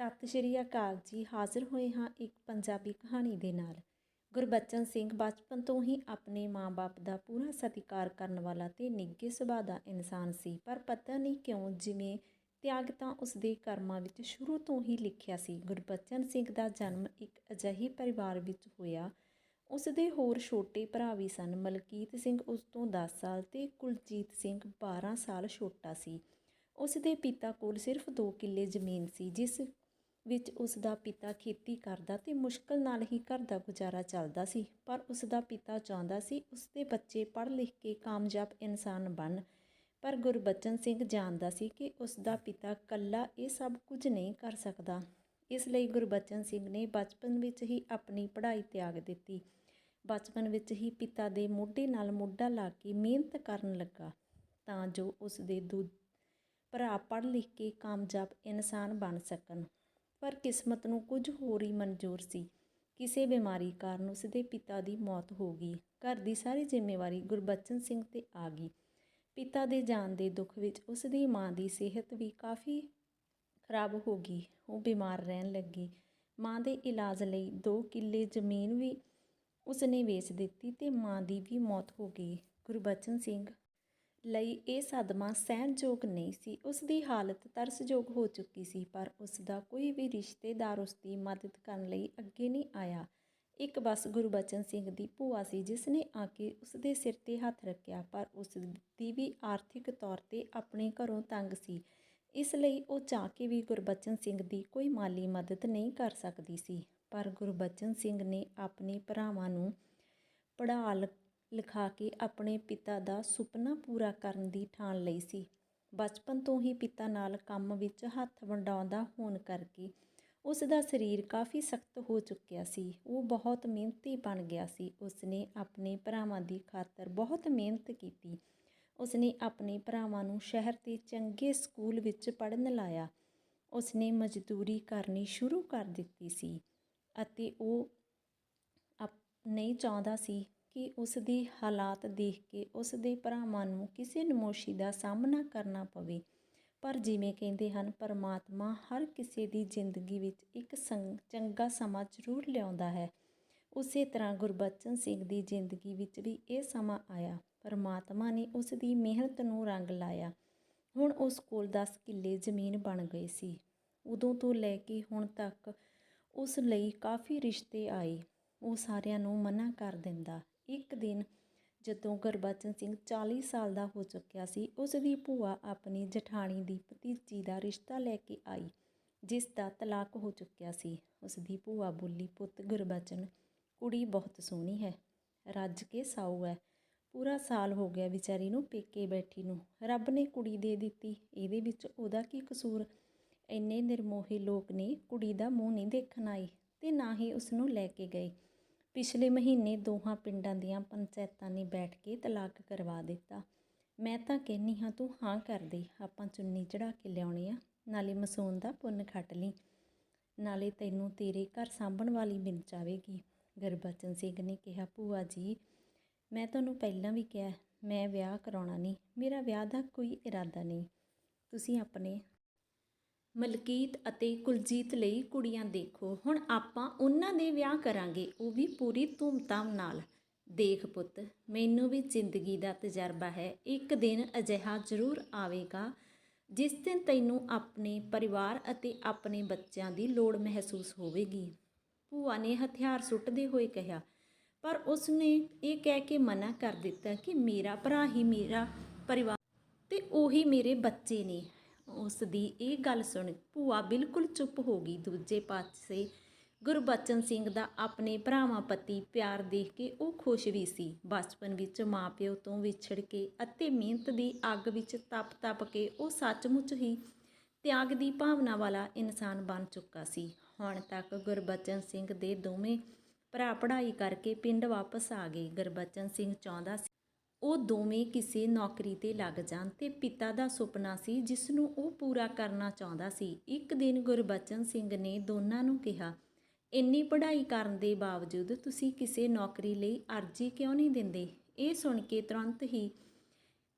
ਸਤਿ ਸ਼੍ਰੀ ਅਕਾਲ ਜੀ ਹਾਜ਼ਰ ਹੋਏ ਹਾਂ ਇੱਕ ਪੰਜਾਬੀ ਕਹਾਣੀ ਦੇ ਨਾਲ। ਗੁਰਬਚਨ ਸਿੰਘ ਬਚਪਨ ਤੋਂ ਹੀ ਆਪਣੇ ਮਾਂ-ਬਾਪ ਦਾ ਪੂਰਾ ਸਤਿਕਾਰ ਕਰਨ ਵਾਲਾ ਤੇ ਨਿੱਘੇ ਸੁਭਾਅ ਦਾ ਇਨਸਾਨ ਸੀ, ਪਰ ਪਤਾ ਨਹੀਂ ਕਿਉਂ ਜਿਵੇਂ ਤਿਆਗ ਤਾਂ ਉਸਦੇ ਕਰਮਾਂ ਵਿੱਚ ਸ਼ੁਰੂ ਤੋਂ ਹੀ ਲਿਖਿਆ ਸੀ। ਗੁਰਬਚਨ ਸਿੰਘ ਦਾ ਜਨਮ ਇੱਕ ਅਜਿਹੇ ਪਰਿਵਾਰ ਵਿੱਚ ਹੋਇਆ। ਉਸਦੇ ਹੋਰ ਛੋਟੇ ਭਰਾ ਵੀ ਸਨ, ਮਲਕੀਤ ਸਿੰਘ ਉਸ ਤੋਂ 10 ਸਾਲ ਤੇ ਕੁਲਜੀਤ ਸਿੰਘ 12 ਸਾਲ ਛੋਟਾ ਸੀ। ਉਸ ਦੇ ਪਿਤਾ ਕੋਲ ਸਿਰਫ 2 ਕਿੱਲੇ ਜ਼ਮੀਨ ਸੀ, ਜਿਸ ਵਿੱਚ ਉਸ ਦਾ ਪਿਤਾ ਖੇਤੀ ਕਰਦਾ ਤੇ ਮੁਸ਼ਕਲ ਨਾਲ ਹੀ ਘਰ ਦਾ ਗੁਜ਼ਾਰਾ ਚੱਲਦਾ ਸੀ, ਪਰ ਉਸ ਦਾ ਪਿਤਾ ਚਾਹੁੰਦਾ ਸੀ ਉਸ ਦੇ ਬੱਚੇ ਪੜ੍ਹ ਲਿਖ ਕੇ ਕਾਮਯਾਬ ਇਨਸਾਨ ਬਣ। ਪਰ ਗੁਰਬਚਨ ਸਿੰਘ ਜਾਣਦਾ ਸੀ ਕਿ ਉਸ ਦਾ ਪਿਤਾ ਕੱਲਾ ਇਹ ਸਭ ਕੁਝ ਨਹੀਂ ਕਰ ਸਕਦਾ। ਇਸ ਲਈ ਗੁਰਬਚਨ ਸਿੰਘ ਨੇ ਬਚਪਨ ਵਿੱਚ ਹੀ ਆਪਣੀ ਪੜ੍ਹਾਈ ਤਿਆਗ ਦਿੱਤੀ। ਬਚਪਨ ਵਿੱਚ ਹੀ ਪਿਤਾ ਦੇ ਮੋਢੇ ਨਾਲ ਮੋਢਾ ਲਾ ਕੇ ਮਿਹਨਤ ਕਰਨ ਲੱਗਾ, ਤਾਂ ਜੋ ਉਸ ਦੇ ਦੂ ਭਰਾ ਪੜ੍ਹ ਲਿਖ ਕੇ ਕਾਮਯਾਬ ਇਨਸਾਨ ਬਣ ਸਕਣ। ਪਰ ਕਿਸਮਤ ਨੂੰ ਕੁਝ ਹੋਰ ਹੀ ਮਨਜ਼ੂਰ ਸੀ। ਕਿਸੇ ਬਿਮਾਰੀ ਕਾਰਨ ਉਸ ਦੇ ਪਿਤਾ ਦੀ ਮੌਤ ਹੋ ਗਈ। ਘਰ ਦੀ ਸਾਰੀ ਜ਼ਿੰਮੇਵਾਰੀ ਗੁਰਬਚਨ ਸਿੰਘ ਤੇ ਆ ਗਈ। ਪਿਤਾ ਦੇ ਜਾਣ ਦੇ ਦੁੱਖ ਵਿੱਚ ਉਸ ਦੀ ਮਾਂ ਦੀ ਸਿਹਤ ਵੀ ਕਾਫੀ ਖਰਾਬ ਹੋ ਗਈ। ਉਹ ਬਿਮਾਰ ਰਹਿਣ ਲੱਗੀ। ਮਾਂ ਦੇ ਇਲਾਜ ਲਈ 2 ਕਿੱਲੇ ਜ਼ਮੀਨ ਵੀ ਉਸ ਨੇ ਵੇਚ ਦਿੱਤੀ ਤੇ ਮਾਂ ਦੀ ਵੀ ਮੌਤ ਹੋ ਗਈ। ਗੁਰਬਚਨ ਸਿੰਘ ਲਈ ਇਹ ਸਦਮਾ ਸਹਿਣਯੋਗ ਨਹੀਂ ਸੀ। ਉਸ ਦੀ ਹਾਲਤ ਤਰਸਯੋਗ ਹੋ ਚੁੱਕੀ ਸੀ, ਪਰ ਉਸ ਦਾ ਕੋਈ ਵੀ ਰਿਸ਼ਤੇਦਾਰ ਉਸ ਦੀ ਮਦਦ ਕਰਨ ਲਈ ਅੱਗੇ ਨਹੀਂ ਆਇਆ। ਇੱਕ ਬਸ ਗੁਰਬਚਨ ਸਿੰਘ ਦੀ ਭੂਆ ਸੀ ਜਿਸ ਨੇ ਆ ਕੇ ਉਸ ਦੇ ਸਿਰ ਤੇ ਹੱਥ ਰੱਖਿਆ, ਪਰ ਉਸ ਦੀ ਵੀ ਆਰਥਿਕ ਤੌਰ ਤੇ ਆਪਣੇ ਘਰੋਂ ਤੰਗ ਸੀ। ਇਸ ਲਈ ਉਹ ਚਾਹ ਕੇ ਵੀ ਗੁਰਬਚਨ ਸਿੰਘ ਦੀ ਕੋਈ ਮਾਲੀ ਮਦਦ ਨਹੀਂ ਕਰ ਸਕਦੀ ਸੀ। ਪਰ ਗੁਰਬਚਨ ਸਿੰਘ ਨੇ ਆਪਣੇ ਭਰਾਵਾਂ ਨੂੰ ਪੜਾਲ ਲਿਖਾ ਕੇ ਆਪਣੇ ਪਿਤਾ ਦਾ ਸੁਪਨਾ ਪੂਰਾ ਕਰਨ ਦੀ ਠਾਣ ਲਈ ਸੀ। ਬਚਪਨ ਤੋਂ ਹੀ ਪਿਤਾ ਨਾਲ ਕੰਮ ਵਿੱਚ ਹੱਥ ਵੰਡਾਉਂਦਾ ਹੋਣ ਕਰਕੇ ਉਸ ਦਾ ਸਰੀਰ ਕਾਫੀ ਸਖਤ ਹੋ ਚੁੱਕਿਆ ਸੀ। ਉਹ ਬਹੁਤ ਮਿਹਨਤੀ ਬਣ ਗਿਆ ਸੀ। ਉਸ ਨੇ ਆਪਣੇ ਭਰਾਵਾਂ ਦੀ ਖਾਤਰ ਬਹੁਤ ਮਿਹਨਤ ਕੀਤੀ। ਉਸ ਨੇ ਆਪਣੇ ਭਰਾਵਾਂ ਨੂੰ ਸ਼ਹਿਰ ਦੇ ਚੰਗੇ ਸਕੂਲ ਵਿੱਚ ਪੜ੍ਹਨ ਲਾਇਆ। ਉਸ ਨੇ ਮਜ਼ਦੂਰੀ ਕਰਨੀ ਸ਼ੁਰੂ ਕਰ ਦਿੱਤੀ ਸੀ ਅਤੇ ਉਹ ਨਹੀਂ ਚਾਹੁੰਦਾ ਸੀ ਕਿ ਉਸ ਦੀ ਹਾਲਾਤ ਦੇਖ ਕੇ ਉਸ ਦੇ ਭਰਾਵਾਂ ਨੂੰ ਕਿਸੇ ਨਮੋਸ਼ੀ ਦਾ ਸਾਹਮਣਾ ਕਰਨਾ ਪਵੇ। ਪਰ ਜਿਵੇਂ ਕਹਿੰਦੇ ਹਨ, ਪਰਮਾਤਮਾ ਹਰ ਕਿਸੇ ਦੀ ਜ਼ਿੰਦਗੀ ਵਿੱਚ ਇੱਕ ਚੰਗਾ ਸਮਾਂ ਜ਼ਰੂਰ ਲਿਆਉਂਦਾ ਹੈ। ਉਸੇ ਤਰ੍ਹਾਂ ਗੁਰਬਚਨ ਸਿੰਘ ਦੀ ਜ਼ਿੰਦਗੀ ਵਿੱਚ ਵੀ ਇਹ ਸਮਾਂ ਆਇਆ। ਪਰਮਾਤਮਾ ਨੇ ਉਸ ਦੀ ਮਿਹਨਤ ਨੂੰ ਰੰਗ ਲਾਇਆ। ਹੁਣ ਉਸ ਕੋਲ 10 ਕਿੱਲੇ ਜ਼ਮੀਨ ਬਣ ਗਈ ਸੀ। ਉਦੋਂ ਤੋਂ ਲੈ ਕੇ ਹੁਣ ਤੱਕ ਉਸ ਲਈ ਕਾਫੀ ਰਿਸ਼ਤੇ ਆਏ। ਉਹ ਸਾਰਿਆਂ ਨੂੰ ਮਨਾ ਕਰ ਦਿੰਦਾ। ਇੱਕ ਦਿਨ ਜਦੋਂ ਗੁਰਬਚਨ ਸਿੰਘ 40 ਸਾਲ ਦਾ ਹੋ ਚੁੱਕਿਆ ਸੀ, ਉਸ ਦੀ ਭੂਆ ਆਪਣੀ ਜਠਾਣੀ ਦੀ ਭਤੀਜੀ ਦਾ ਰਿਸ਼ਤਾ ਲੈ ਕੇ ਆਈ, ਜਿਸ ਦਾ ਤਲਾਕ ਹੋ ਚੁੱਕਿਆ ਸੀ। ਉਸ ਦੀ ਭੂਆ ਬੋਲੀ, ਪੁੱਤ, ਗੁਰਬਚਨ, ਕੁੜੀ ਬਹੁਤ ਸੋਹਣੀ ਹੈ, ਰੱਜ ਕੇ ਸਾਊ ਹੈ। ਪੂਰਾ ਸਾਲ ਹੋ ਗਿਆ ਵਿਚਾਰੀ ਨੂੰ ਪੇਕੇ ਬੈਠੀ ਨੂੰ। ਰੱਬ ਨੇ ਕੁੜੀ ਦੇ ਦਿੱਤੀ। ਇਹਦੇ ਵਿੱਚ ਉਹਦਾ ਕੀ ਕਸੂਰ? ਇੰਨੇ ਨਿਰਮੋਹੀ ਲੋਕ ਨੇ, ਕੁੜੀ ਦਾ ਮੂੰਹ ਨਹੀਂ ਦੇਖਣ ਆਏ ਤੇ ਨਾ ਹੀ ਉਸ ਨੂੰ ਲੈ ਕੇ ਗਏ। ਪਿਛਲੇ ਮਹੀਨੇ ਦੋਹਾਂ ਪਿੰਡਾਂ ਦੀਆਂ ਪੰਚਾਇਤਾਂ ਨੇ ਬੈਠ ਕੇ ਤਲਾਕ ਕਰਵਾ ਦਿੱਤਾ। ਮੈਂ ਤਾਂ ਕਹਿੰਨੀ ਹਾਂ, ਤੂੰ ਹਾਂ ਕਰ ਦੇ, ਆਪਾਂ ਚੁੰਨੀ ਚੜਾ ਕੇ ਲਿਆਉਣੀ ਆ, ਨਾਲੇ ਮਸੂਨ ਦਾ ਪੁੰਨ ਖੱਟ ਲਈ, ਨਾਲੇ ਤੈਨੂੰ ਤੇਰੇ ਘਰ ਸਾਂਭਣ ਵਾਲੀ ਮਿਲ ਜਾਵੇਗੀ। ਗੁਰਬਚਨ ਸਿੰਘ ਨੇ ਕਿਹਾ, ਭੂਆ ਜੀ, ਮੈਂ ਤੁਹਾਨੂੰ ਪਹਿਲਾਂ ਵੀ ਕਿਹਾ, ਮੈਂ ਵਿਆਹ ਕਰਾਉਣਾ ਨਹੀਂ, ਮੇਰਾ ਵਿਆਹ ਦਾ ਕੋਈ ਇਰਾਦਾ ਨਹੀਂ। ਤੁਸੀਂ ਆਪਣੇ ਮਲਕੀਤ ਅਤੇ ਕੁਲਜੀਤ ਲਈ ਕੁੜੀਆਂ ਦੇਖੋ। ਹੁਣ ਆਪਾਂ ਉਹਨਾਂ ਦੇ ਵਿਆਹ ਕਰਾਂਗੇ, ਉਹ ਵੀ ਪੂਰੀ ਧੂਮਧਾਮ ਨਾਲ। ਦੇਖ ਪੁੱਤ, ਮੈਨੂੰ ਵੀ ਜ਼ਿੰਦਗੀ ਦਾ ਤਜਰਬਾ ਹੈ, ਇੱਕ ਦਿਨ ਅਜਿਹਾ ਜ਼ਰੂਰ ਆਵੇਗਾ, ਜਿਸ ਦਿਨ ਤੈਨੂੰ ਆਪਣੇ ਪਰਿਵਾਰ ਅਤੇ ਆਪਣੇ ਬੱਚਿਆਂ ਦੀ ਲੋੜ ਮਹਿਸੂਸ ਹੋਵੇਗੀ। ਭੂਆ ਨੇ ਹਥਿਆਰ ਸੁੱਟਦੇ ਹੋਏ ਕਿਹਾ, ਪਰ ਉਸ ਨੇ ਇਹ ਕਹਿ ਕੇ ਮਨਾ ਕਰ ਦਿੱਤਾ ਕਿ ਮੇਰਾ ਭਰਾ ਹੀ ਮੇਰਾ ਪਰਿਵਾਰ ਤੇ ਉਹੀ ਮੇਰੇ ਬੱਚੇ ਨੇ। ਉਸ ਦੀ ਇਹ ਗੱਲ ਸੁਣ, ਭੂਆ ਬਿਲਕੁਲ ਚੁੱਪ ਹੋ ਗਈ। ਦੂਜੇ ਪਾਸੇ ਗੁਰਬਚਨ ਸਿੰਘ ਦਾ ਆਪਣੇ ਭਰਾਵਾਂ ਪਤੀ ਪਿਆਰ ਦੇਖ ਕੇ ਉਹ ਖੁਸ਼ ਵੀ ਸੀ। ਬਚਪਨ ਵਿੱਚ ਮਾਪਿਓ ਤੋਂ ਵਿਛੜ ਕੇ ਅਤੇ ਮਿਹਨਤ ਦੀ ਅੱਗ ਵਿੱਚ ਤਪ ਤਪ ਕੇ ਉਹ ਸੱਚਮੁੱਚ ਹੀ ਤਿਆਗ ਦੀ ਭਾਵਨਾ ਵਾਲਾ ਇਨਸਾਨ ਬਣ ਚੁੱਕਾ ਸੀ। ਹੁਣ ਤੱਕ ਗੁਰਬਚਨ ਸਿੰਘ ਦੇ ਦੋਵੇਂ ਭਰਾ ਪੜ੍ਹਾਈ ਕਰਕੇ ਪਿੰਡ ਵਾਪਸ ਆ ਗਏ। ਗੁਰਬਚਨ ਸਿੰਘ ਚਾਹੁੰਦਾ ਸੀ ਉਹ ਦੋਵੇਂ ਕਿਸੇ ਨੌਕਰੀ ਤੇ ਲੱਗ ਜਾਣ ਤੇ ਪਿਤਾ ਦਾ ਸੁਪਨਾ ਸੀ ਜਿਸ ਨੂੰ ਉਹ ਪੂਰਾ ਕਰਨਾ ਚਾਹੁੰਦਾ ਸੀ। ਇੱਕ ਦਿਨ ਗੁਰਬਚਨ ਸਿੰਘ ਨੇ ਦੋਨਾਂ ਨੂੰ ਕਿਹਾ, ਇੰਨੀ ਪੜ੍ਹਾਈ ਕਰਨ ਦੇ ਬਾਵਜੂਦ ਤੁਸੀਂ ਕਿਸੇ ਨੌਕਰੀ ਲਈ ਅਰਜ਼ੀ ਕਿਉਂ ਨਹੀਂ ਦਿੰਦੇ? ਇਹ ਸੁਣ ਕੇ ਤੁਰੰਤ ਹੀ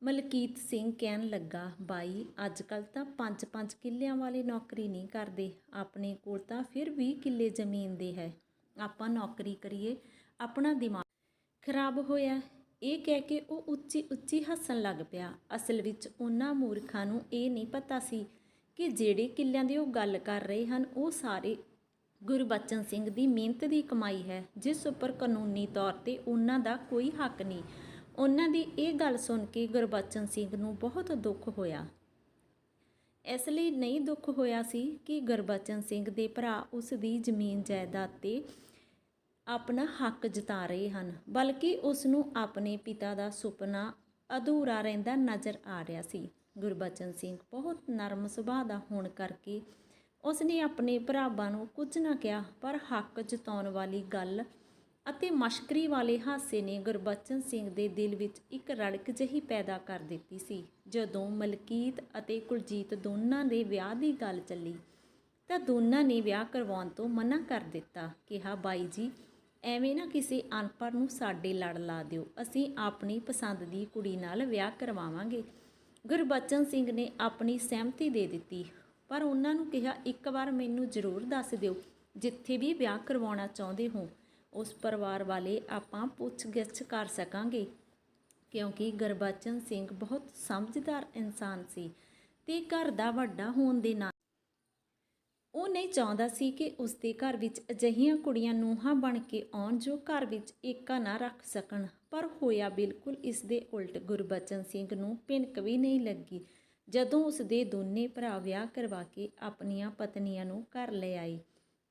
ਮਲਕੀਤ ਸਿੰਘ ਕਹਿਣ ਲੱਗਾ, ਬਾਈ ਅੱਜ ਕੱਲ ਤਾਂ 5-5 ਕਿੱਲਿਆਂ ਵਾਲੇ ਨੌਕਰੀ ਨਹੀਂ ਕਰਦੇ। ਆਪਣੇ ਕੋਲ ਤਾਂ ਫਿਰ 20 ਕਿੱਲੇ ਜ਼ਮੀਨ ਦੇ ਹੈ। ਆਪਾਂ ਨੌਕਰੀ ਕਰੀਏ, ਆਪਣਾ ਦਿਮਾਗ ਖਰਾਬ ਹੋਇਆ। ਇਹ ਕਹਿ ਕੇ ਉਹ ਉੱਚੀ ਉੱਚੀ ਹੱਸਣ ਲੱਗ ਪਿਆ। ਅਸਲ ਵਿੱਚ ਉਹਨਾਂ ਮੂਰਖਾਂ ਨੂੰ ਇਹ ਨਹੀਂ ਪਤਾ ਸੀ ਕਿ ਜਿਹੜੇ ਕਿੱਲਿਆਂ ਦੀ ਉਹ ਗੱਲ ਕਰ ਰਹੇ ਹਨ, ਉਹ ਸਾਰੇ ਗੁਰਬਚਨ ਸਿੰਘ ਦੀ ਮਿਹਨਤ ਦੀ ਕਮਾਈ ਹੈ, ਜਿਸ ਉੱਪਰ ਕਾਨੂੰਨੀ ਤੌਰ ਤੇ ਉਹਨਾਂ ਦਾ ਕੋਈ ਹੱਕ ਨਹੀਂ। ਉਹਨਾਂ ਦੀ ਇਹ ਗੱਲ ਸੁਣ ਕੇ ਗੁਰਬਚਨ ਸਿੰਘ ਨੂੰ ਬਹੁਤ ਦੁੱਖ ਹੋਇਆ। ਇਸ ਲਈ ਨਹੀਂ ਦੁੱਖ ਹੋਇਆ ਸੀ ਕਿ ਗੁਰਬਚਨ ਸਿੰਘ ਦੇ ਭਰਾ ਉਸ ਦੀ ਜ਼ਮੀਨ ਜਾਇਦਾਦ ਤੇ ਆਪਣਾ ਹੱਕ ਜਤਾ ਰਹੇ ਹਨ, ਬਲਕਿ ਉਸ ਨੂੰ ਆਪਣੇ ਪਿਤਾ ਦਾ ਸੁਪਨਾ ਅਧੂਰਾ ਰਹਿੰਦਾ ਨਜ਼ਰ ਆ ਰਿਹਾ ਸੀ। ਗੁਰਬਚਨ ਸਿੰਘ ਬਹੁਤ ਨਰਮ ਸੁਭਾਅ ਦਾ ਹੋਣ ਕਰਕੇ ਉਸ ਨੇ ਆਪਣੇ ਭਰਾਵਾਂ ਨੂੰ ਕੁਝ ਨਾ ਕਿਹਾ, ਪਰ ਹੱਕ ਜਤਾਉਣ ਵਾਲੀ ਗੱਲ ਅਤੇ ਮਸ਼ਕਰੀ ਵਾਲੇ ਹਾਸੇ ਨੇ ਗੁਰਬਚਨ ਸਿੰਘ ਦੇ ਦਿਲ ਵਿੱਚ ਇੱਕ ਰੜਕ ਜਿਹੀ ਪੈਦਾ ਕਰ ਦਿੱਤੀ ਸੀ। ਜਦੋਂ ਮਲਕੀਤ ਅਤੇ ਕੁਲਜੀਤ ਦੋਨਾਂ ਦੇ ਵਿਆਹ ਦੀ ਗੱਲ ਚੱਲੀ, ਤਾਂ ਦੋਨਾਂ ਨੇ ਵਿਆਹ ਕਰਵਾਉਣ ਤੋਂ ਮਨਾ ਕਰ ਦਿੱਤਾ। ਕਿਹਾ, ਬਾਈ ਜੀ ਐਵੇਂ ਨਾ ਕਿਸੇ ਅਨਪੜ੍ਹ ਨੂੰ ਸਾਡੇ ਲੜ ਲਾ ਦਿਓ। ਅਸੀਂ ਆਪਣੀ ਪਸੰਦ ਦੀ ਕੁੜੀ ਨਾਲ ਵਿਆਹ ਕਰਵਾਵਾਂਗੇ। ਗੁਰਬਚਨ ਸਿੰਘ ਨੇ ਆਪਣੀ ਸਹਿਮਤੀ ਦੇ ਦਿੱਤੀ, ਪਰ ਉਹਨਾਂ ਨੂੰ ਕਿਹਾ, ਇੱਕ ਵਾਰ ਮੈਨੂੰ ਜ਼ਰੂਰ ਦੱਸ ਦਿਓ, ਜਿੱਥੇ ਵੀ ਵਿਆਹ ਕਰਵਾਉਣਾ ਚਾਹੁੰਦੇ ਹੋ, ਉਸ ਪਰਿਵਾਰ ਵਾਲੇ ਆਪਾਂ ਪੁੱਛਗਿੱਛ ਕਰ ਸਕਾਂਗੇ। ਕਿਉਂਕਿ ਗੁਰਬਚਨ ਸਿੰਘ ਬਹੁਤ ਸਮਝਦਾਰ ਇਨਸਾਨ ਸੀ ਤੇ ਘਰ ਦਾ ਵੱਡਾ ਹੋਣ ਦੇ ਨਾਲ ਉਹ ਨਹੀਂ ਚਾਹੁੰਦਾ ਸੀ ਕਿ ਉਸ ਦੇ ਘਰ ਵਿੱਚ ਅਜਿਹੀਆਂ ਕੁੜੀਆਂ ਨੂੰਹਾਂ ਬਣ ਕੇ ਆਉਣ ਜੋ ਘਰ ਵਿੱਚ ਏਕਾ ਨਾ ਰੱਖ ਸਕਣ। ਪਰ ਹੋਇਆ ਬਿਲਕੁਲ ਇਸ ਦੇ ਉਲਟ ਗੁਰਬਚਨ ਸਿੰਘ ਨੂੰ ਭਿਣਕ ਵੀ ਨਹੀਂ ਲੱਗੀ। ਜਦੋਂ ਉਸ ਦੇ ਦੋਨੇ ਭਰਾ ਵਿਆਹ ਕਰਵਾ ਕੇ ਆਪਣੀਆਂ ਪਤਨੀਆਂ ਨੂੰ ਘਰ ਲੈ ਆਏ,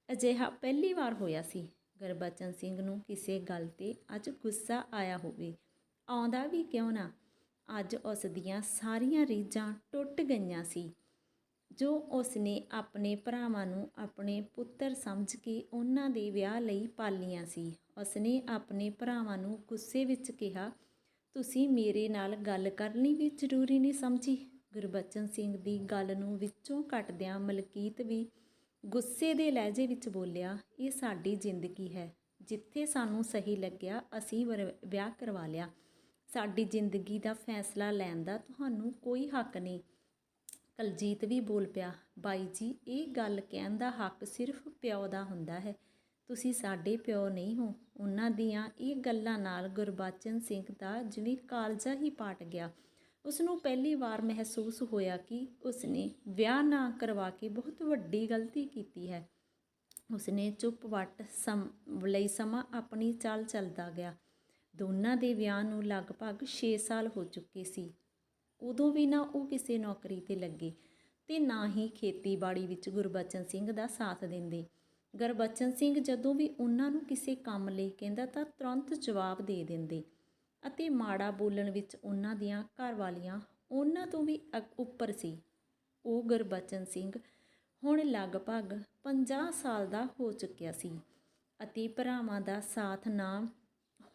ਅਜਿਹਾ ਪਹਿਲੀ ਵਾਰ ਹੋਇਆ ਸੀ। ਗੁਰਬਚਨ ਸਿੰਘ ਨੂੰ ਕਿਸੇ ਗੱਲ ਤੇ ਅੱਜ ਗੁੱਸਾ ਆਇਆ ਹੋਵੇ। ਆਉਂਦਾ ਵੀ ਕਿਉਂ ਨਾ? ਅੱਜ ਉਸ ਦੀਆਂ ਸਾਰੀਆਂ ਰੀਝਾਂ ਟੁੱਟ ਗਈਆਂ ਸੀ। ਜੋ ਉਸ ਨੇ ਆਪਣੇ ਭਰਾਵਾਂ ਨੂੰ ਆਪਣੇ ਪੁੱਤਰ ਸਮਝ ਕੇ ਉਹਨਾਂ ਦੇ ਵਿਆਹ ਲਈ ਪਾਲੀਆਂ ਸੀ ਉਸ ਨੇ ਆਪਣੇ ਭਰਾਵਾਂ ਨੂੰ ਗੁੱਸੇ ਵਿੱਚ ਕਿਹਾ, ਤੁਸੀਂ ਮੇਰੇ ਨਾਲ ਗੱਲ ਕਰਨੀ ਵੀ ਜ਼ਰੂਰੀ ਨਹੀਂ ਸਮਝੀ? ਗੁਰਬਚਨ ਸਿੰਘ ਦੀ ਗੱਲ ਨੂੰ ਵਿੱਚੋਂ ਕੱਟਦਿਆਂ ਮਲਕੀਤ ਵੀ ਗੁੱਸੇ ਦੇ ਲਹਿਜੇ ਵਿੱਚ ਬੋਲਿਆ, ਇਹ ਸਾਡੀ ਜ਼ਿੰਦਗੀ ਹੈ। ਜਿੱਥੇ ਸਾਨੂੰ ਸਹੀ ਲੱਗਿਆ, ਅਸੀਂ ਵਰ- ਵਿਆਹ ਕਰਵਾ ਲਿਆ। ਸਾਡੀ ਜ਼ਿੰਦਗੀ ਦਾ ਫੈਸਲਾ ਲੈਣ ਦਾ ਤੁਹਾਨੂੰ ਕੋਈ ਹੱਕ ਨਹੀਂ। ਕਲਜੀਤ ਵੀ ਬੋਲ ਪਿਆ, ਬਾਈ ਜੀ, ਇਹ ਗੱਲ ਕਹਿਣ ਦਾ ਹੱਕ ਸਿਰਫ ਪਿਓ ਦਾ ਹੁੰਦਾ ਹੈ। ਤੁਸੀਂ ਸਾਡੇ ਪਿਓ ਨਹੀਂ ਹੋ। ਉਹਨਾਂ ਦੀਆਂ ਇਹ ਗੱਲਾਂ ਨਾਲ ਗੁਰਬਚਨ ਸਿੰਘ ਦਾ ਜਿਵੇਂ ਕਾਲਜਾ ਹੀ ਪਾਟ ਗਿਆ। ਉਸ ਨੂੰ ਪਹਿਲੀ ਵਾਰ ਮਹਿਸੂਸ ਹੋਇਆ ਕਿ ਉਸ ਨੇ ਵਿਆਹ ਨਾ ਕਰਵਾ ਕੇ ਬਹੁਤ ਵੱਡੀ ਗਲਤੀ ਕੀਤੀ ਹੈ। ਉਸਨੇ ਚੁੱਪ ਵੱਟ ਸਮ, ਲਈ ਸਮਾਂ ਆਪਣੀ ਚਾਲ ਚੱਲਦਾ ਗਿਆ। ਦੋਨਾਂ ਦੇ ਵਿਆਹ ਨੂੰ ਲਗਭਗ 6 ਸਾਲ ਹੋ ਚੁੱਕੇ ਸੀ। ਉਦੋਂ ਵੀ ਨਾ ਉਹ ਕਿਸੇ ਨੌਕਰੀ ਤੇ ਲੱਗੇ ਤੇ ਨਾ ਹੀ ਖੇਤੀਬਾੜੀ ਵਿੱਚ ਗੁਰਬਚਨ ਸਿੰਘ ਦਾ ਸਾਥ ਦਿੰਦੇ। ਗੁਰਬਚਨ ਸਿੰਘ ਜਦੋਂ ਵੀ ਉਹਨਾਂ ਨੂੰ ਕਿਸੇ ਕੰਮ ਲਈ ਕਹਿੰਦਾ ਤਾਂ ਤੁਰੰਤ ਜਵਾਬ ਦੇ ਦਿੰਦੇ ਅਤੇ ਮਾੜਾ ਬੋਲਣ ਵਿੱਚ ਉਹਨਾਂ ਦੀਆਂ ਘਰਵਾਲੀਆਂ ਉਹਨਾਂ ਤੋਂ ਵੀ ਅਗ- ਉੱਪਰ ਸੀ। ਉਹ ਗੁਰਬਚਨ ਸਿੰਘ ਹੁਣ ਲਗਭਗ 50 ਸਾਲ ਦਾ ਹੋ ਚੁੱਕਿਆ ਸੀ ਅਤੇ ਭਰਾਵਾਂ ਦਾ ਸਾਥ ਨਾ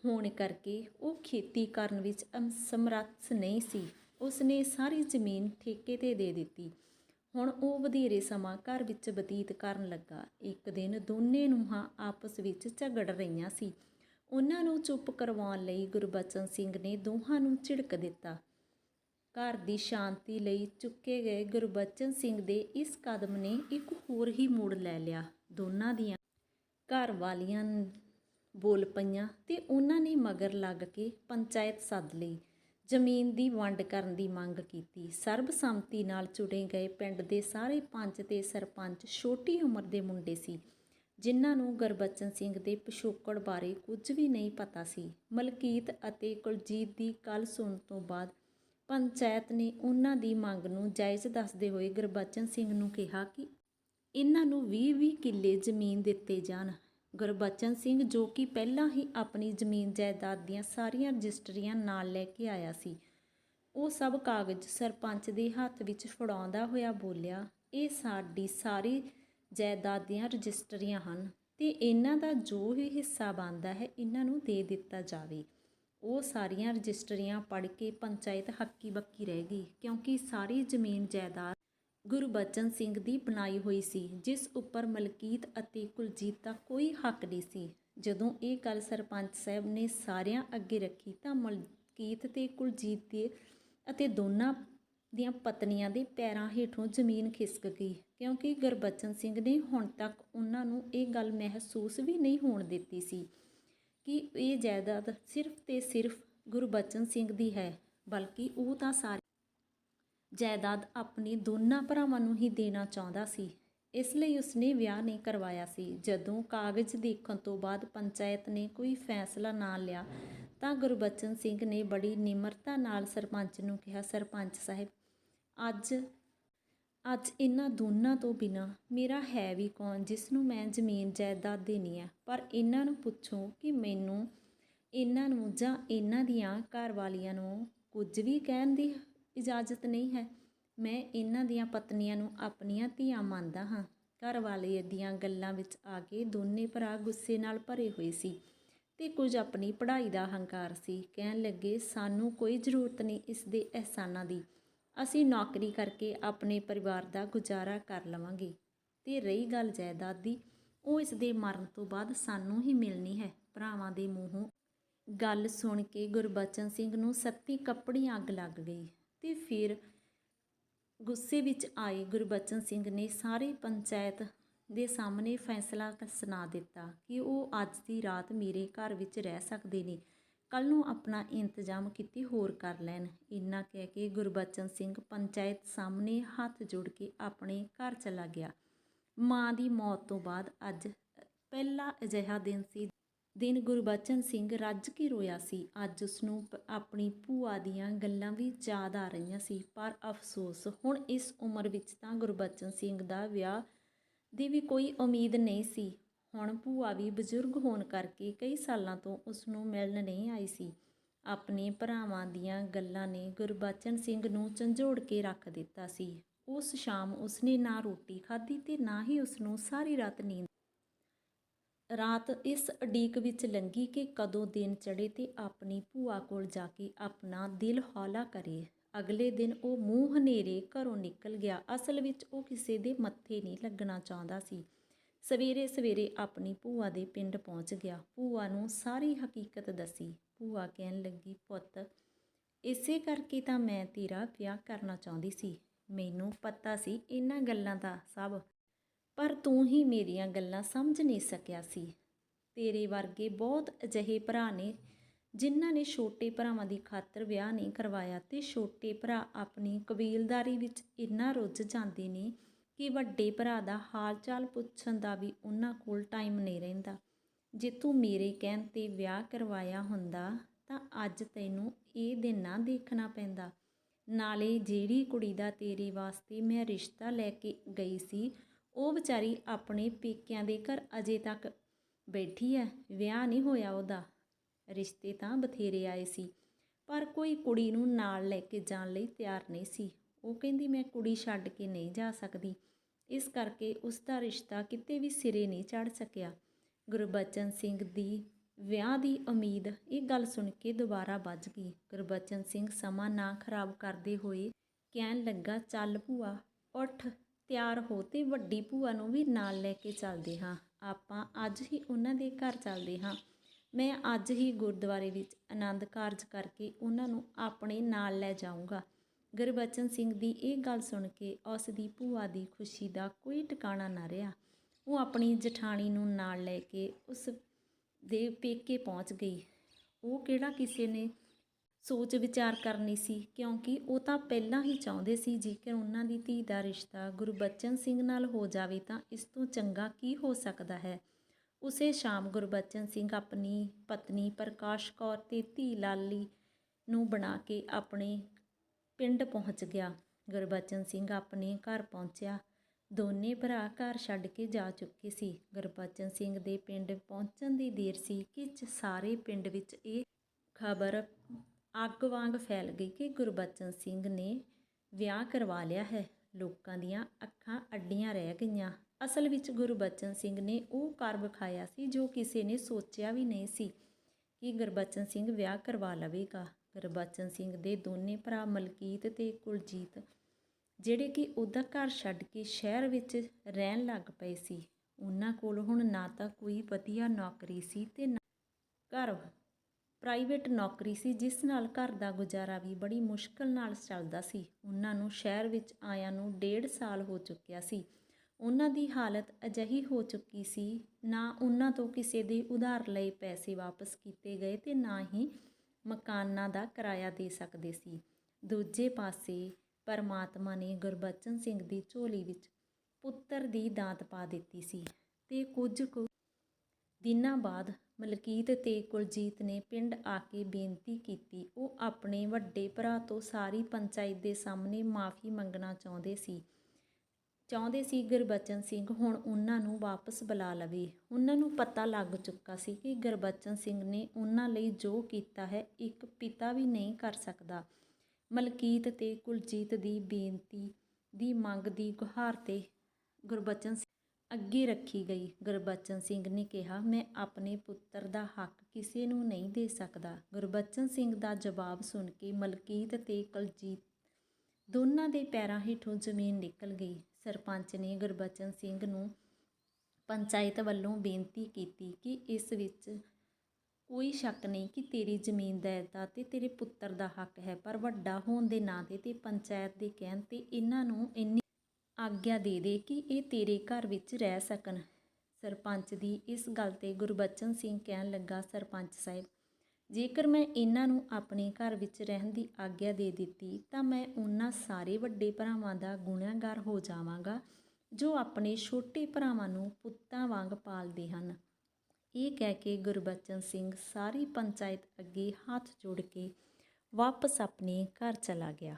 ਹੋਣ ਕਰਕੇ ਉਹ ਖੇਤੀ ਕਰਨ ਵਿੱਚ ਅਮ- ਸਮਰੱਥ ਨਹੀਂ ਸੀ। ਉਸਨੇ ਸਾਰੀ ਜ਼ਮੀਨ ਠੇਕੇ ਤੇ ਦੇ ਦਿੱਤੀ। ਹੁਣ ਉਹ ਵਧੇਰੇ ਸਮਾਂ ਘਰ ਵਿੱਚ ਬਤੀਤ ਕਰਨ ਲੱਗਾ। ਇੱਕ ਦਿਨ ਦੋਨੇ ਨੂੰਹਾਂ ਆਪਸ ਵਿੱਚ ਝਗੜ ਰਹੀਆਂ ਸੀ। ਉਹਨਾਂ ਨੂੰ ਚੁੱਪ ਕਰਵਾਉਣ ਲਈ ਗੁਰਬਚਨ ਸਿੰਘ ਨੇ ਦੋਹਾਂ ਨੂੰ ਝਿੜਕ ਦਿੱਤਾ। ਘਰ ਦੀ ਸ਼ਾਂਤੀ ਲਈ ਚੁੱਕੇ ਗਏ ਗੁਰਬਚਨ ਸਿੰਘ ਦੇ ਇਸ ਕਦਮ ਨੇ ਇੱਕ ਹੋਰ ਹੀ ਮੋੜ ਲੈ ਲਿਆ। ਦੋਨਾਂ ਦੀਆਂ ਘਰ ਵਾਲੀਆਂ ਬੋਲ ਪਈਆਂ ਤੇ ਉਹਨਾਂ ਨੇ ਮਗਰ ਲੱਗ ਕੇ ਪੰਚਾਇਤ ਸੱਦ ਲਈ। ਜ਼ਮੀਨ ਦੀ ਵੰਡ ਕਰਨ ਦੀ ਮੰਗ ਕੀਤੀ। ਸਰਬਸੰਮਤੀ ਨਾਲ ਚੁਣੇ ਗਏ ਪਿੰਡ ਦੇ ਸਾਰੇ ਪੰਚ ਤੇ ਸਰਪੰਚ ਛੋਟੀ ਉਮਰ ਦੇ ਮੁੰਡੇ ਸੀ, ਜਿਨ੍ਹਾਂ ਨੂੰ ਗੁਰਬਚਨ ਸਿੰਘ ਦੇ ਪਿਛੋਕੜ ਬਾਰੇ ਕੁਝ ਵੀ ਨਹੀਂ ਪਤਾ ਸੀ। ਮਲਕੀਤ ਅਤੇ ਕੁਲਜੀਤ ਦੀ ਗੱਲ ਸੁਣਨ ਤੋਂ ਬਾਅਦ ਪੰਚਾਇਤ ਨੇ ਉਹਨਾਂ ਦੀ ਮੰਗ ਨੂੰ ਜਾਇਜ਼ ਦੱਸਦੇ ਹੋਏ ਗੁਰਬਚਨ ਸਿੰਘ ਨੂੰ ਕਿਹਾ ਕਿ ਇਹਨਾਂ ਨੂੰ 20-20 ਕਿੱਲੇ ਜ਼ਮੀਨ ਦਿੱਤੇ ਜਾਣ। ਗੁਰਬਚਨ ਸਿੰਘ ਜੋ ਕਿ ਪਹਿਲਾਂ ਹੀ ਆਪਣੀ ਜ਼ਮੀਨ ਜਾਇਦਾਦ ਦੀਆਂ ਸਾਰੀਆਂ ਰਜਿਸਟਰੀਆਂ ਨਾਲ ਲੈ ਕੇ ਆਇਆ ਸੀ। ਉਹ ਸਭ ਕਾਗਜ਼ ਸਰਪੰਚ ਦੇ ਹੱਥ ਵਿੱਚ ਫੜਾਉਂਦਾ ਹੋਇਆ ਬੋਲਿਆ, ਇਹ ਸਾਡੀ ਸਾਰੀ ਜਾਇਦਾਦ ਦੀਆਂ ਰਜਿਸਟਰੀਆਂ ਹਨ ਤੇ ਇਹਨਾਂ ਦਾ ਜੋ ਵੀ ਹਿੱਸਾ ਬਣਦਾ ਹੈ ਇਹਨਾਂ ਨੂੰ ਦੇ ਦਿੱਤਾ ਜਾਵੇ। ਉਹ ਸਾਰੀਆਂ ਰਜਿਸਟਰੀਆਂ ਪੜ੍ਹ ਕੇ ਪੰਚਾਇਤ ਹੱਕੀ ਬੱਕੀ ਰਹਿ ਗਈ ਕਿਉਂਕਿ ਸਾਰੀ ਜ਼ਮੀਨ ਜਾਇਦਾਦ ਗੁਰਬਚਨ ਸਿੰਘ ਦੀ ਬਣਾਈ ਹੋਈ ਸੀ, ਜਿਸ ਉੱਪਰ ਮਲਕੀਤ ਅਤੇ ਕੁਲਜੀਤ ਦਾ ਕੋਈ ਹੱਕ ਨਹੀਂ ਸੀ। ਜਦੋਂ ਇਹ ਗੱਲ ਸਰਪੰਚ ਸਾਹਿਬ ਨੇ ਸਾਰਿਆਂ ਅੱਗੇ ਰੱਖੀ ਤਾਂ ਮਲਕੀਤ ਤੇ ਕੁਲਜੀਤ ਦੇ ਅਤੇ ਦੋਨਾਂ ਦੀਆਂ ਪਤਨੀਆਂ ਦੇ ਪੈਰਾਂ ਹੇਠੋਂ ਜ਼ਮੀਨ ਖਿਸਕ ਗਈ, ਕਿਉਂਕਿ ਗੁਰਬਚਨ ਸਿੰਘ ਨੇ ਹੁਣ ਤੱਕ ਉਹਨਾਂ ਨੂੰ ਇਹ ਗੱਲ ਮਹਿਸੂਸ ਵੀ ਨਹੀਂ ਹੋਣ ਦਿੱਤੀ ਸੀ ਕਿ ਇਹ ਜਾਇਦਾਦ ਸਿਰਫ ਤੇ ਸਿਰਫ ਗੁਰਬਚਨ ਸਿੰਘ ਦੀ ਹੈ, ਬਲਕਿ ਉਹ ਤਾਂ ਸਾਰੇ ਜਾਇਦਾਦ ਆਪਣੀ ਦੋਨਾਂ ਭਰਾਵਾਂ ਨੂੰ ਹੀ ਦੇਣਾ ਚਾਹੁੰਦਾ ਸੀ। ਇਸ ਲਈ ਉਸਨੇ ਵਿਆਹ ਨਹੀਂ ਕਰਵਾਇਆ ਸੀ। ਜਦੋਂ ਕਾਗਜ਼ ਦੇਖਣ ਤੋਂ ਬਾਅਦ ਪੰਚਾਇਤ ਨੇ ਕੋਈ ਫੈਸਲਾ ਨਾ ਲਿਆ, ਤਾਂ ਗੁਰਬਚਨ ਸਿੰਘ ਨੇ ਬੜੀ ਨਿਮਰਤਾ ਨਾਲ ਸਰਪੰਚ ਨੂੰ ਕਿਹਾ, ਸਰਪੰਚ ਸਾਹਿਬ, ਅੱਜ ਅੱਜ ਇਹਨਾਂ ਦੋਨਾਂ ਤੋਂ ਬਿਨਾ ਮੇਰਾ ਹੈ ਵੀ ਕੌਣ ਜਿਸ ਨੂੰ ਮੈਂ ਜ਼ਮੀਨ ਜਾਇਦਾਦ ਦੇਣੀ ਹੈ? ਪਰ ਇਹਨਾਂ ਨੂੰ ਪੁੱਛੋ ਕਿ ਮੈਨੂੰ ਇਹਨਾਂ ਨੂੰ ਜਾਂ ਇਹਨਾਂ ਦੀਆਂ ਘਰ ਵਾਲੀਆਂ ਨੂੰ ਕੁਝ ਵੀ ਕਹਿਣ ਦੀ ਇਜਾਜ਼ਤ ਨਹੀਂ ਹੈ। ਮੈਂ ਇਹਨਾਂ ਦੀਆਂ ਪਤਨੀਆਂ ਨੂੰ ਆਪਣੀਆਂ ਧੀਆਂ ਮੰਨਦਾ ਹਾਂ। ਘਰ ਵਾਲੇ ਦੀਆਂ ਗੱਲਾਂ ਵਿੱਚ ਆ ਕੇ ਦੋਨੇ ਭਰਾ ਗੁੱਸੇ ਨਾਲ ਭਰੇ ਹੋਏ ਸੀ ਤੇ ਕੁਝ ਆਪਣੀ ਪੜ੍ਹਾਈ ਦਾ ਹੰਕਾਰ ਸੀ। ਕਹਿਣ ਲੱਗੇ, ਸਾਨੂੰ ਕੋਈ ਜ਼ਰੂਰਤ ਨਹੀਂ ਇਸ ਦੇ ਅਹਿਸਾਨਾਂ ਦੀ। ਅਸੀਂ ਨੌਕਰੀ ਕਰਕੇ ਆਪਣੇ ਪਰਿਵਾਰ ਦਾ ਗੁਜ਼ਾਰਾ ਕਰ ਲਵਾਂਗੇ। ਤੇ ਰਹੀ ਗੱਲ ਜਾਇਦਾਦ ਦੀ ਉਹ ਇਸ ਦੇ ਮਰਨ ਤੋਂ ਬਾਅਦ ਸਾਨੂੰ ਹੀ ਮਿਲਣੀ ਹੈ। ਭਰਾਵਾਂ ਦੇ ਮੂੰਹੋਂ ਗੱਲ ਸੁਣ ਕੇ ਗੁਰਬਚਨ ਸਿੰਘ ਨੂੰ ਸੱਤੀ ਕੱਪੜੀ ਅੱਗ ਲੱਗ ਗਈ। ਤੇ ਫਿਰ ਗੁੱਸੇ ਵਿੱਚ ਆਏ ਗੁਰਬਚਨ ਸਿੰਘ ਨੇ ਸਾਰੇ ਪੰਚਾਇਤ ਦੇ ਸਾਹਮਣੇ ਫੈਸਲਾ ਸੁਣਾ ਦਿੱਤਾ ਕਿ ਉਹ ਅੱਜ ਦੀ ਰਾਤ ਮੇਰੇ ਘਰ ਵਿੱਚ ਰਹਿ ਸਕਦੇ ਨੇ। ਕੱਲ ਨੂੰ ਆਪਣਾ ਇੰਤਜ਼ਾਮ ਕਿਤੇ ਹੋਰ ਕਰ ਲੈਣ। ਇੰਨਾ ਕਹਿ ਕੇ ਗੁਰਬਚਨ ਸਿੰਘ ਪੰਚਾਇਤ ਸਾਹਮਣੇ ਹੱਥ ਜੋੜ ਕੇ ਆਪਣੇ ਘਰ ਚਲਾ ਗਿਆ। ਮਾਂ ਦੀ ਮੌਤ ਤੋਂ ਬਾਅਦ ਅੱਜ ਪਹਿਲਾ ਅਜਿਹਾ ਦਿਨ ਸੀ ਦਿਨ ਗੁਰਬਚਨ ਸਿੰਘ ਰੱਜ ਕੇ ਰੋਇਆ ਸੀ। ਅੱਜ ਉਸ ਨੂੰ ਆਪਣੀ ਭੂਆ ਦੀਆਂ ਗੱਲਾਂ ਵੀ ਯਾਦ ਆ ਰਹੀਆਂ ਸੀ, ਪਰ ਅਫਸੋਸ, ਹੁਣ ਇਸ ਉਮਰ ਵਿੱਚ ਤਾਂ ਗੁਰਬਚਨ ਸਿੰਘ ਦਾ ਵਿਆਹ ਦੀ ਵੀ ਕੋਈ ਉਮੀਦ ਨਹੀਂ ਸੀ। ਹੁਣ ਭੂਆ ਵੀ ਬਜ਼ੁਰਗ ਹੋਣ ਕਰਕੇ ਕਈ ਸਾਲਾਂ ਤੋਂ ਉਸ ਨੂੰ ਮਿਲਣ ਨਹੀਂ ਆਈ ਸੀ। ਆਪਣੇ ਭਰਾਵਾਂ ਦੀਆਂ ਗੱਲਾਂ ਨੇ ਗੁਰਬਚਨ ਸਿੰਘ ਨੂੰ ਝੰਜੋੜ ਕੇ ਰੱਖ ਦਿੱਤਾ ਸੀ। ਉਸ ਸ਼ਾਮ ਉਸਨੇ ਨਾ ਰੋਟੀ ਖਾਧੀ ਤੇ ਨਾ ਹੀ ਉਸ ਨੂੰ ਸਾਰੀ ਰਾਤ ਨੀਂਦ ਰਾਤ ਇਸ ਉਡੀਕ ਵਿੱਚ ਲੰਘੀ ਕਿ ਕਦੋਂ ਦਿਨ ਚੜੇ ਤੇ ਆਪਣੀ ਭੂਆ ਕੋਲ ਜਾ ਕੇ ਆਪਣਾ ਦਿਲ ਹੌਲਾ ਕਰੇ। ਅਗਲੇ ਦਿਨ ਉਹ ਮੂੰਹ ਹਨੇਰੇ ਘਰੋਂ ਨਿਕਲ ਗਿਆ। ਅਸਲ ਵਿੱਚ ਉਹ ਕਿਸੇ ਦੇ ਮੱਥੇ ਨਹੀਂ ਲੱਗਣਾ ਚਾਹੁੰਦਾ ਸੀ। ਸਵੇਰੇ ਸਵੇਰੇ ਆਪਣੀ ਭੂਆ ਦੇ ਪਿੰਡ ਪਹੁੰਚ ਗਿਆ। ਭੂਆ ਨੂੰ ਸਾਰੀ ਹਕੀਕਤ ਦੱਸੀ। ਭੂਆ ਕਹਿਣ ਲੱਗੀ, ਪੁੱਤ, ਇਸੇ ਕਰਕੇ ਤਾਂ ਮੈਂ ਤੇਰਾ ਵਿਆਹ ਕਰਨਾ ਚਾਹੁੰਦੀ ਸੀ। ਮੈਨੂੰ ਪਤਾ ਸੀ ਇਹਨਾਂ ਗੱਲਾਂ ਦਾ ਸਭ। ਪਰ ਤੂੰ ਹੀ ਮੇਰੀਆਂ ਗੱਲਾਂ ਸਮਝ ਨਹੀਂ ਸਕਿਆ ਸੀ। ਤੇਰੇ ਵਰਗੇ ਬਹੁਤ ਅਜਿਹੇ ਭਰਾ ਨੇ, ਜਿਨ੍ਹਾਂ ਨੇ ਛੋਟੇ ਭਰਾਵਾਂ ਦੀ ਖਾਤਰ ਵਿਆਹ ਨਹੀਂ ਕਰਵਾਇਆ ਤੇ ਛੋਟੇ ਭਰਾ ਆਪਣੀ ਕਬੀਲਦਾਰੀ ਵਿੱਚ ਇੰਨਾ ਰੁੱਝ ਜਾਂਦੇ ਨੇ ਕਿ ਵੱਡੇ ਭਰਾ ਦਾ ਹਾਲ ਚਾਲ ਪੁੱਛਣ ਦਾ ਵੀ ਉਹਨਾਂ ਕੋਲ ਟਾਈਮ ਨਹੀਂ ਰਹਿੰਦਾ। ਜੇ ਤੂੰ ਮੇਰੇ ਕਹਿਣ ਤੇ ਵਿਆਹ ਕਰਵਾਇਆ ਹੁੰਦਾ, ਤਾਂ ਅੱਜ ਤੈਨੂੰ ਇਹ ਦਿਨ ਨਾ ਦੇਖਣਾ ਪੈਂਦਾ। ਨਾਲੇ ਜਿਹੜੀ ਕੁੜੀ ਦਾ ਤੇਰੇ ਵਾਸਤੇ ਮੈਂ ਰਿਸ਼ਤਾ ਲੈ ਕੇ ਗਈ ਸੀ ਉਹ ਵਿਚਾਰੀ ਆਪਣੇ ਪੇਕਿਆਂ ਦੇ ਘਰ ਅਜੇ ਤੱਕ ਬੈਠੀ ਹੈ ਵਿਆਹ ਨਹੀਂ ਹੋਇਆ ਉਹਦਾ। ਰਿਸ਼ਤੇ ਤਾਂ ਬਥੇਰੇ ਆਏ ਸੀ, ਪਰ ਕੋਈ ਕੁੜੀ ਨੂੰ ਨਾਲ ਲੈ ਕੇ ਜਾਣ ਲਈ ਤਿਆਰ ਨਹੀਂ ਸੀ। ਉਹ ਕਹਿੰਦੀ, ਮੈਂ ਕੁੜੀ ਛੱਡ ਕੇ ਨਹੀਂ ਜਾ ਸਕਦੀ। ਇਸ ਕਰਕੇ ਉਸ ਦਾ ਰਿਸ਼ਤਾ ਕਿਤੇ ਵੀ ਸਿਰੇ ਨਹੀਂ ਚੜ ਸਕਿਆ। ਗੁਰਬਚਨ ਸਿੰਘ ਦੀ ਵਿਆਹ ਦੀ ਉਮੀਦ ਇਹ ਗੱਲ ਸੁਣ ਕੇ ਦੁਬਾਰਾ ਵੱਜ ਗਈ। ਗੁਰਬਚਨ ਸਿੰਘ ਸਮਾਂ ਨਾ ਖਰਾਬ ਕਰਦੇ ਹੋਏ ਕਹਿਣ ਲੱਗਾ, ਚੱਲ ਭੂਆ, ਉੱਠ। ਤਿਆਰ ਹੋ ਤੇ ਵੱਡੀ ਭੂਆ ਨੂੰ ਵੀ ਨਾਲ ਲੈ ਕੇ ਚੱਲਦੇ ਹਾਂ। ਆਪਾਂ ਅੱਜ ਹੀ ਉਹਨਾਂ ਦੇ ਘਰ ਚੱਲਦੇ ਹਾਂ। ਮੈਂ ਅੱਜ ਹੀ ਗੁਰਦੁਆਰੇ ਵਿੱਚ ਆਨੰਦ ਕਾਰਜ ਕਰਕੇ ਉਹਨਾਂ ਨੂੰ ਆਪਣੇ ਨਾਲ ਲੈ ਜਾਊਂਗਾ। ਗੁਰਬਚਨ ਸਿੰਘ ਦੀ ਇਹ ਗੱਲ ਸੁਣ ਕੇ ਉਸ ਦੀ ਭੂਆ ਦੀ ਖੁਸ਼ੀ ਦਾ ਕੋਈ ਟਿਕਾਣਾ ਨਾ ਰਿਹਾ। ਉਹ ਆਪਣੀ ਜਠਾਣੀ ਨੂੰ ਨਾਲ ਲੈ ਕੇ ਉਸ ਦੇ ਪੇਕੇ ਪਹੁੰਚ ਗਈ। ਉਹ ਕਿਹੜਾ ਕਿਸੇ ਨੇ ਸੋਚ ਵਿਚਾਰ ਕਰਨੀ ਸੀ, ਕਿਉਂਕਿ ਉਹ ਤਾਂ ਪਹਿਲਾਂ ਹੀ ਚਾਹੁੰਦੇ ਸੀ ਜੇਕਰ ਉਹਨਾਂ ਦੀ ਧੀ ਦਾ ਰਿਸ਼ਤਾ ਗੁਰਬਚਨ ਸਿੰਘ ਨਾਲ ਹੋ ਜਾਵੇ ਤਾਂ ਇਸ ਤੋਂ ਚੰਗਾ ਕੀ ਹੋ ਸਕਦਾ ਹੈ? ਉਸੇ ਸ਼ਾਮ ਗੁਰਬਚਨ ਸਿੰਘ ਆਪਣੀ ਪਤਨੀ ਪ੍ਰਕਾਸ਼ ਕੌਰ ਤੇ ਧੀ ਲਾਲੀ ਨੂੰ ਬਣਾ ਕੇ ਆਪਣੇ ਪਿੰਡ ਪਹੁੰਚ ਗਿਆ। ਗੁਰਬਚਨ ਸਿੰਘ ਆਪਣੇ ਘਰ ਪਹੁੰਚਿਆ। ਦੋਨੇ ਭਰਾ ਘਰ ਛੱਡ ਕੇ ਜਾ ਚੁੱਕੇ ਸੀ। ਗੁਰਬਚਨ ਸਿੰਘ ਦੇ ਪਿੰਡ ਪਹੁੰਚਣ ਦੀ ਦੇਰ ਸੀ, ਕਿ ਸਾਰੇ ਪਿੰਡ ਵਿੱਚ ਇਹ ਖਬਰ ਅੱਗ ਵਾਂਗ ਫੈਲ ਗਈ ਕਿ ਗੁਰਬਚਨ ਸਿੰਘ ਨੇ ਵਿਆਹ ਕਰਵਾ ਲਿਆ ਹੈ। ਲੋਕਾਂ ਦੀਆਂ ਅੱਖਾਂ ਅੱਡੀਆਂ ਰਹਿ ਗਈਆਂ। ਅਸਲ ਵਿੱਚ ਗੁਰਬਚਨ ਸਿੰਘ ਨੇ ਉਹ ਕਰ ਵਿਖਾਇਆ ਸੀ ਜੋ ਕਿਸੇ ਨੇ ਸੋਚਿਆ ਵੀ ਨਹੀਂ ਸੀ ਕਿ ਗੁਰਬਚਨ ਸਿੰਘ ਵਿਆਹ ਕਰਵਾ ਲਵੇਗਾ। ਗੁਰਬਚਨ ਸਿੰਘ ਦੇ ਦੋਨੇ ਭਰਾ ਮਲਕੀਤ ਤੇ ਕੁਲਜੀਤ, ਜਿਹੜੇ ਕਿ ਉਹਦਾ ਘਰ ਛੱਡ ਕੇ ਸ਼ਹਿਰ ਵਿੱਚ ਰਹਿਣ ਲੱਗ ਪਏ ਸੀ, ਉਹਨਾਂ ਕੋਲ ਹੁਣ ਨਾ ਤਾਂ ਕੋਈ ਵਧੀਆ ਨੌਕਰੀ ਸੀ ਤੇ ਨਾ ਘਰ ਪ੍ਰਾਈਵੇਟ ਨੌਕਰੀ ਸੀ, ਜਿਸ ਨਾਲ ਘਰ ਦਾ ਗੁਜ਼ਾਰਾ ਵੀ ਬੜੀ ਮੁਸ਼ਕਲ ਨਾਲ ਚੱਲਦਾ ਸੀ। ਉਹਨਾਂ ਨੂੰ ਸ਼ਹਿਰ ਵਿੱਚ ਆਇਆਂ ਨੂੰ ਡੇਢ ਸਾਲ ਹੋ ਚੁੱਕਿਆ ਸੀ। ਉਹਨਾਂ ਦੀ ਹਾਲਤ ਅਜਿਹੀ ਹੋ ਚੁੱਕੀ ਸੀ, ਨਾ ਉਹਨਾਂ ਤੋਂ ਕਿਸੇ ਦੇ ਉਧਾਰ ਲਈ ਪੈਸੇ ਵਾਪਸ ਕੀਤੇ ਗਏ ਤੇ ਨਾ ਹੀ ਮਕਾਨਾਂ ਦਾ ਕਿਰਾਇਆ ਦੇ ਸਕਦੇ ਸੀ। ਦੂਜੇ ਪਾਸੇ ਪਰਮਾਤਮਾ ਨੇ ਗੁਰਬਚਨ ਸਿੰਘ ਦੀ ਝੋਲੀ ਵਿੱਚ ਪੁੱਤਰ ਦੀ ਦਾਤ ਪਾ ਦਿੱਤੀ ਸੀ ਤੇ ਕੁਝ ਕੁ ਦਿਨਾਂ ਬਾਅਦ ਮਲਕੀਤ ਤੇ ਕੁਲਜੀਤ ਨੇ ਪਿੰਡ ਆ ਕੇ ਬੇਨਤੀ ਕੀਤੀ। ਉਹ ਆਪਣੇ ਵੱਡੇ ਭਰਾ ਤੋਂ ਸਾਰੀ ਪੰਚਾਇਤ ਦੇ ਸਾਹਮਣੇ ਮਾਫੀ ਮੰਗਣਾ ਚਾਹੁੰਦੇ ਸੀ। ਚਾਹੁੰਦੇ ਸੀ ਗੁਰਬਚਨ ਸਿੰਘ ਹੁਣ ਉਹਨਾਂ ਨੂੰ ਵਾਪਸ ਬੁਲਾ ਲਵੇ। ਉਹਨਾਂ ਨੂੰ ਪਤਾ ਲੱਗ ਚੁੱਕਾ ਸੀ ਕਿ ਗੁਰਬਚਨ ਸਿੰਘ ਨੇ ਉਹਨਾਂ ਲਈ ਜੋ ਕੀਤਾ ਹੈ, ਇੱਕ ਪਿਤਾ ਵੀ ਨਹੀਂ ਕਰ ਸਕਦਾ। ਮਲਕੀਤ ਤੇ ਕੁਲਜੀਤ ਦੀ ਬੇਨਤੀ ਦੀ ਮੰਗ ਦੀ ਗੁਹਾਰ ਤੇ ਗੁਰਬਚਨ ਸਿੰਘ ਅੱਗੇ ਰੱਖੀ ਗਈ। ਗੁਰਬਚਨ ਸਿੰਘ ਨੇ ਕਿਹਾ, ਮੈਂ ਆਪਣੇ ਪੁੱਤਰ ਦਾ ਹੱਕ ਕਿਸੇ ਨੂੰ ਨਹੀਂ ਦੇ ਸਕਦਾ। ਗੁਰਬਚਨ ਸਿੰਘ ਦਾ ਜਵਾਬ ਸੁਣ ਕੇ ਮਲਕੀਤ ਤੇ ਕੁਲਜੀਤ ਦੋਨਾਂ ਦੇ ਪੈਰਾਂ ਹੇਠੋਂ ਜ਼ਮੀਨ ਨਿਕਲ ਗਈ। ਸਰਪੰਚ ਨੇ ਗੁਰਬਚਨ ਸਿੰਘ ਨੂੰ ਪੰਚਾਇਤ ਵੱਲੋਂ ਬੇਨਤੀ ਕੀਤੀ ਕਿ ਇਸ ਵਿੱਚ ਕੋਈ ਸ਼ੱਕ ਨਹੀਂ ਕਿ ਤੇਰੀ ਜ਼ਮੀਨ ਜਾਇਦਾਦ ਤੇ ਤੇਰੇ ਪੁੱਤਰ ਦਾ ਹੱਕ ਹੈ, ਪਰ ਵੱਡਾ ਹੋਣ ਦੇ ਨਾਤੇ ਤੇ ਪੰਚਾਇਤ ਦੇ ਕਹਿਣ ਤੇ ਇਹਨਾਂ ਨੂੰ ਇੰਨੀ ਆਗਿਆ ਦੇ ਦੇ ਕਿ ਇਹ ਤੇਰੇ ਘਰ ਵਿੱਚ ਰਹਿ ਸਕਣ। ਸਰਪੰਚ ਦੀ ਇਸ ਗੱਲ ਤੇ ਗੁਰਬਚਨ ਸਿੰਘ ਕਹਿਣ ਲੱਗਾ, ਸਰਪੰਚ ਸਾਹਿਬ, ਜੇਕਰ ਮੈਂ ਇਹਨਾਂ ਨੂੰ ਆਪਣੇ ਘਰ ਵਿੱਚ ਰਹਿਣ ਦੀ ਆਗਿਆ ਦੇ ਦਿੱਤੀ, ਤਾਂ ਮੈਂ ਉਹਨਾਂ ਸਾਰੇ ਵੱਡੇ ਭਰਾਵਾਂ ਦਾ ਗੁਨਾਹਗਾਰ ਹੋ ਜਾਵਾਂਗਾ, ਜੋ ਆਪਣੇ ਛੋਟੇ ਭਰਾਵਾਂ ਨੂੰ ਪੁੱਤਾਂ ਵਾਂਗ ਪਾਲਦੇ ਹਨ। ਇਹ ਕਹਿ ਕੇ ਗੁਰਬਚਨ ਸਿੰਘ ਸਾਰੀ ਪੰਚਾਇਤ ਅੱਗੇ ਹੱਥ ਜੋੜ ਕੇ ਵਾਪਸ ਆਪਣੇ ਘਰ ਚਲਾ ਗਿਆ।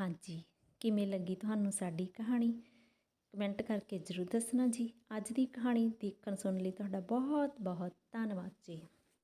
ਹਾਂਜੀ ਕਿਵੇਂ ਲੱਗੀ ਤੁਹਾਨੂੰ ਸਾਡੀ ਕਹਾਣੀ? ਕਮੈਂਟ ਕਰਕੇ ਜ਼ਰੂਰ ਦੱਸਣਾ ਜੀ। ਅੱਜ ਦੀ ਕਹਾਣੀ ਦੇਖਣ ਸੁਣਨ ਲਈ ਤੁਹਾਡਾ ਬਹੁਤ ਬਹੁਤ ਧੰਨਵਾਦ ਜੀ।